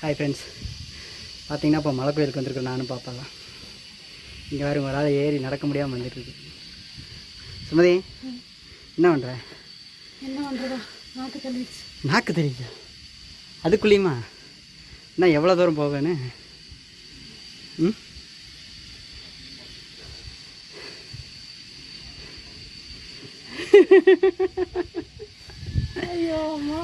Hi friends பார்த்தீங்கன்னா இப்போ மலை கோயிலுக்கு வந்திருக்கோம் நானும் பாப்பாலாம் இங்கே ஒரு ஆள் ஏறி நடக்க முடியாமல் வந்துட்டுருக்கு சுமதி என்ன பண்ணுற என்ன பண்ணுறதா நாக்கு தள்ளிடுச்சு நாக்கு தெரியுது அதுக்குள்ளேயுமா? என்ன எவ்வளோ தூரம் போவேன்னு ம்? ஐயோ அம்மா.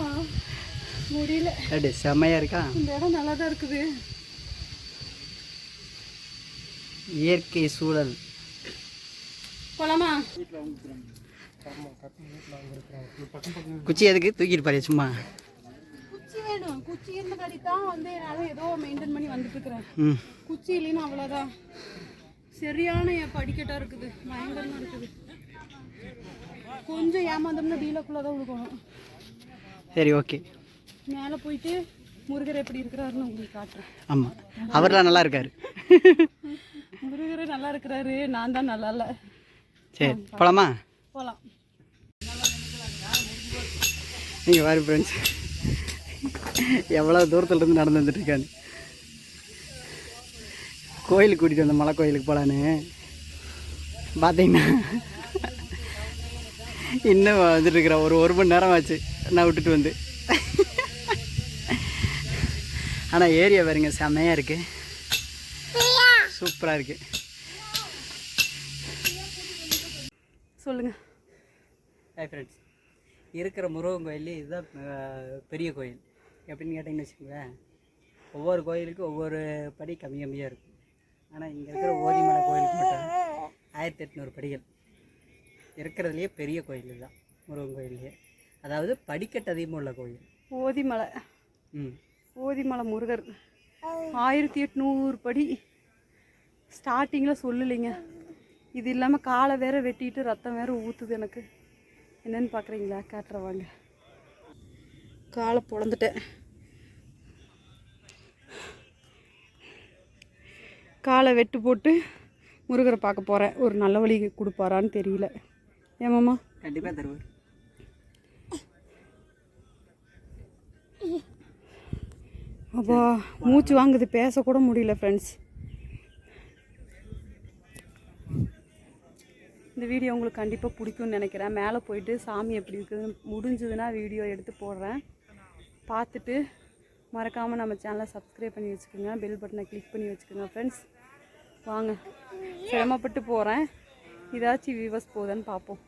முடியல. அப்படி செம்மையாக இருக்கா? இந்த இடம் நல்லா தான் இருக்குது. இயற்கை சூழல். போலாமா? குச்சி எதுக்கு? தூக்கிட்டு பாரு சும்மா? குச்சி வேணும். குச்சி இருந்தபடி தான் வந்து என்னால் ஏதோ மெயின்டைன் பண்ணி வந்துட்டு இருக்கிறேன் குச்சி இல்லைன்னா அவ்வளோதான் சரியான என் படிக்கட்டாக இருக்குது. பயங்கரமாக இருக்குது. கொஞ்சம் ஏமாந்தோம்னா டீலக்குள்ளே தான் விழுக்கணும் சரி ஓகே மேலே போயிட்டு முருகர் எப்படி இருக்கிறாருன்னு உங்களுக்கு காட்டுறேன். ஆமாம் அவர்லாம் நல்லா இருக்காரு. முருகர் நல்லா இருக்கிறாரு. நான் தான் நல்லா இல்லை. சரி போலாமா? போகலாம் நீங்கள் பாரு ஃப்ரெண்ட்ஸ் எவ்வளோ தூரத்துல இருந்து நடந்து வந்துட்டு இருக்கான்னு கோயிலுக்கு கூட்டிகிட்டு வந்த மலை கோயிலுக்கு போகலான்னு பார்த்தீங்கன்னா இன்னும் வந்துட்டு இருக்கிறேன் ஒரு ஒரு மணி நேரம் ஆச்சு. நான் விட்டுட்டு வந்து. ஆனால் ஏரியா பாருங்க செம்மையாக இருக்கு. சூப்பராக இருக்கு. சொல்லுங்கள் ஹாய் ஃப்ரெண்ட்ஸ் இருக்கிற முருகன் கோயிலே இதுதான் பெரிய கோயில். எப்படின்னு கேட்டிங்கன்னு வச்சுக்கோங்களேன் ஒவ்வொரு கோயிலுக்கும் ஒவ்வொரு படி கம்மி கம்மியாக இருக்கும். ஆனால் இங்கே இருக்கிற ஓதிமலை கோயிலுக்கு மட்டும் ஆயிரத்தி எட்நூறு படிகள். இருக்கிறதுலையே பெரிய கோயில் இதுதான் முருகன் கோயில்லையே அதாவது படிக்கட்டு அதிகமாக உள்ள கோயில். ஓதிமலை. ம். ஓதிமலை முருகர். ஆயிரத்தி எட்நூறு படி ஸ்டார்டிங்கில் சொல்லலைங்க. இது இல்லாமல் காலை வேற வெட்டிட்டு ரத்தம் வேற ஊற்றுது எனக்கு. என்னன்னு பார்க்குறீங்களா காட்டுறவாங்க காலை பொழந்துட்டேன். காலை வெட்டு போட்டு முருகரை பார்க்க போகிறேன் ஒரு நல்ல வழி கொடுப்பாரான்னு தெரியல. ஏமாம்மா கண்டிப்பாக தருவார். அப்பா மூச்சு வாங்குது பேசக்கூட முடியல ஃப்ரெண்ட்ஸ் இந்த வீடியோ உங்களுக்கு கண்டிப்பாக பிடிக்கும்னு நினைக்கிறேன். மேலே போயிட்டு சாமி எப்படி இருக்குதுன்னு முடிஞ்சதுன்னா வீடியோ எடுத்து போடுறேன். பார்த்துட்டு மறக்காமல் நம்ம சேனலை சப்ஸ்கிரைப் பண்ணி வச்சுக்கோங்க. பெல் பட்டனை கிளிக் பண்ணி வச்சுக்கோங்க ஃப்ரெண்ட்ஸ் வாங்க. சிரமப்பட்டு போகிறேன் ஏதாச்சும் வியூவர்ஸ் போகுதான்னு பார்ப்போம்.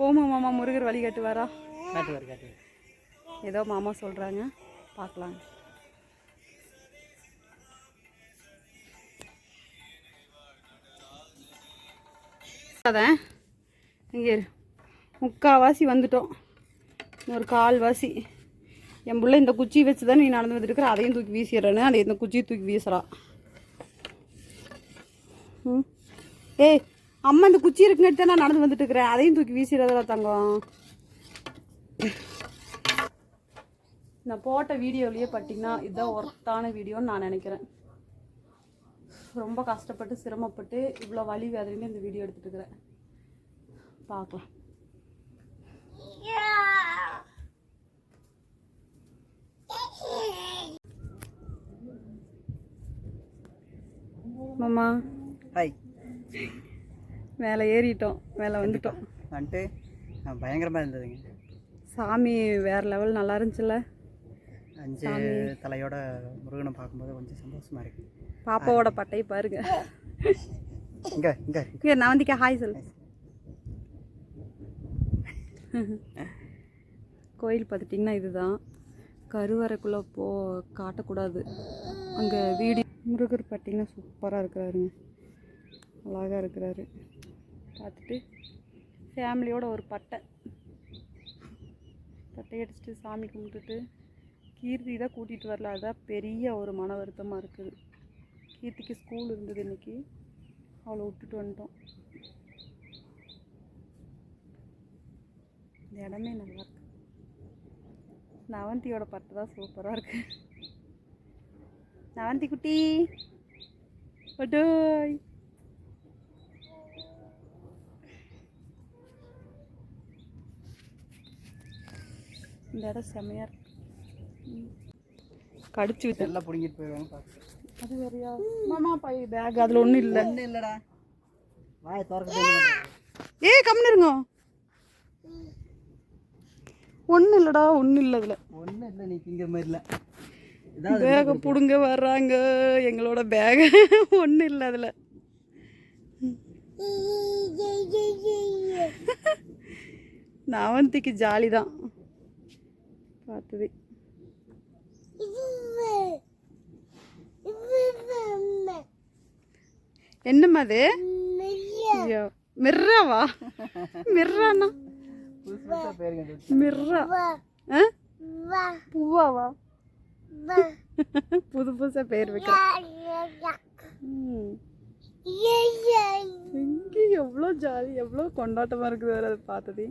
போமா மாமா முருகர் வழி காட்டுவாரா காட்டுவார். காட்டுவார் ஏதோ மாமா சொல்கிறாங்க பார்க்கலாம். அதான் இங்கே முக்கால்வாசி வந்துட்டோம். ஒரு கால்வாசி. என் பிள்ளை இந்த குச்சி வச்சு தான் நீ நடந்து வந்துருக்குற அதையும் தூக்கி வீசிடுறேன்னு அதை இந்த குச்சியை தூக்கி வீசுறா. ம். ஏய் அம்மா இந்த குச்சி இருக்குன்னு தான் நான் நடந்து வந்துட்டு இருக்கிறேன். அதையும் தூக்கி வீசிடுறதா தங்கம். நான் போட்ட வீடியோவிலேயே பார்த்தீங்கன்னா இதுதான் ஒர்த்தான வீடியோன்னு நான் நினைக்கிறேன். ரொம்ப கஷ்டப்பட்டு சிரமப்பட்டு இவ்வளோ வலி வேதனையில இந்த வீடியோ எடுத்துட்டு இருக்கிறேன் பார்க்கலாம். மாமா ஹாய் மேலே ஏறிட்டோம். மேலே வந்துட்டோம். வந்துட்டு பயங்கரமாக இருந்ததுங்க. சாமி வேற லெவல் நல்லா இருந்துச்சுல்ல? அஞ்சு தலையோட முருகனை பார்க்கும்போது கொஞ்சம் சந்தோஷமாக இருக்கு. பாப்பாவோட பட்டை பாருங்க. இங்கே இங்கே. இங்கே நான் வந்து ஹாய் சொல்லு. கோயில் பார்த்துட்டிங்கன்னா இதுதான். கருவறைக்குள்ளே போ காட்டக்கூடாது. அங்கே வீடு முருகர் பார்த்தீங்கன்னா சூப்பராக இருக்கிறாருங்க. அழகாக இருக்கிறாரு. பார்த்துட்டு ஃபேமிலியோட ஒரு பட்டை. பட்டை அடிச்சுட்டு சாமி கும்பிட்டுட்டு கீர்த்தி தான் கூட்டிகிட்டு வரல. அதுதான் பெரிய ஒரு மன வருத்தமாக இருக்குது. கீர்த்திக்கு ஸ்கூல் இருந்தது இன்னைக்கு. அவளை விட்டுட்டு வந்துட்டோம். இந்த இடமே நல்லா இருக்கு. நவந்தியோட பட்டு தான் சூப்பராக இருக்கு. நவந்தி குட்டி அடோய். இந்த இடம் செம்மையாக இருக்கு. கடிச்சு விட்டு எல்லாம் பிடிங்கிட்டு போயிடுவாங்க அது வேறையா? மாமா பை பேக் அதில் ஒன்றும் இல்லை. ஒன்றும் இல்லைடா. வாயை திறக்க ஏய் கம்முன்னு இருங்க. ஒன்றும் இல்லைடா ஒன்றும் இல்லை அதில். ஒன்றும் இல்லை நீ திங்கிற மாதிரி இல்லை. பேகை பிடுங்க வர்றாங்க. எங்களோட பேக் ஒன்றும் இல்லை அதில். நவந்திக்கு ஜாலி தான் பார்த்தது என்னம்மா அது? ஐயோ, மிர்ராவா? புதுசு கண்டுபிடிச்சு மிர்ரா பூவாவா? புது புதுசாக பேர் வைக்கிறேன் எவ்வளோ ஜாலி எவ்வளோ கொண்டாட்டமாக இருக்குது வேறு அதை பார்த்ததே.